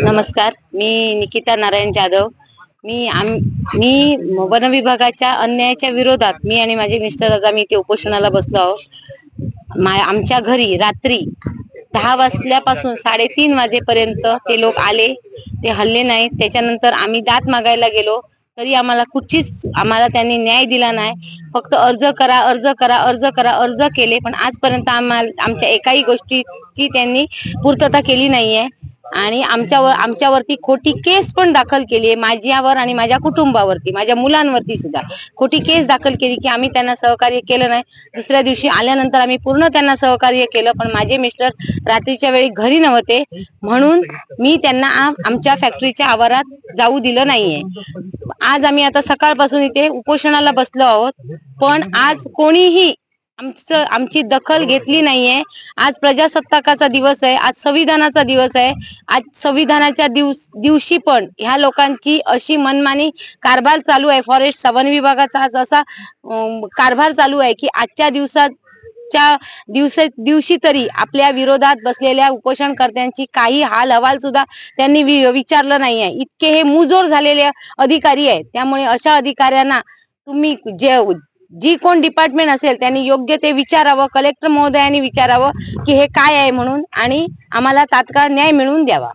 नमस्कार. मी निकिता नारायण जाधव. मी आम मी वन विभागाच्या अन्यायाच्या विरोधात मी आणि माझे मिस्टर आज आम्ही इथे उपोषणाला बसलो आहोत. मा आमच्या घरी रात्री दहा वाजल्यापासून साडेतीन वाजेपर्यंत ते लोक आले ते हल्ले नाहीत. त्याच्यानंतर आम्ही दात मागायला गेलो. तरी आम्हाला कुठचीच आम्हाला त्यांनी न्याय दिला नाही. फक्त अर्ज करा अर्ज करा अर्ज करा अर्ज केले. पण आजपर्यंत आम्हाला आमच्या एकाही गोष्टीची त्यांनी पूर्तता केली नाहीये. आणि आमच्यावर आमच्यावरती खोटी केस पण दाखल केली आहे माझ्यावर आणि माझ्या कुटुंबावरती माझ्या मुलांवरती सुद्धा. खोटी केस दाखल केली की आम्ही त्यांना सहकार्य केलं नाही. दुसऱ्या दिवशी आल्यानंतर आम्ही पूर्ण त्यांना सहकार्य केलं पण माझे मिस्टर रात्रीच्या वेळी घरी नव्हते. म्हणून मी त्यांना आमच्या फॅक्टरीच्या आवारात जाऊ दिलं नाहीये. आज आम्ही आता सकाळपासून इथे उपोषणाला बसलो आहोत पण आज कोणीही आमचं आमची दखल घेतली नाहीये. आज प्रजासत्ताकाचा दिवस आहे आज संविधानाचा दिवस आहे. आज संविधानाच्या दिवस दिवशी पण ह्या लोकांची अशी मनमानी कारभार चालू आहे. फॉरेस्ट वन विभागाचा आज असा कारभार चालू आहे की आजच्या दिवसाच्या दिवस दिवशी तरी आपल्या विरोधात बसलेल्या उपोषणकर्त्यांची काही हाल हवाल सुद्धा त्यांनी वि- विचारलं नाहीये. इतके हे मुजोर झालेले अधिकारी आहेत. त्यामुळे अशा अधिकाऱ्यांना तुम्ही जे जी कोण डिपार्टमेंट असेल त्यांनी योग्य ते विचारावं कलेक्टर महोदयांनी विचारावं की हे काय आहे म्हणून आणि आम्हाला तात्काळ न्याय मिळवून द्यावा.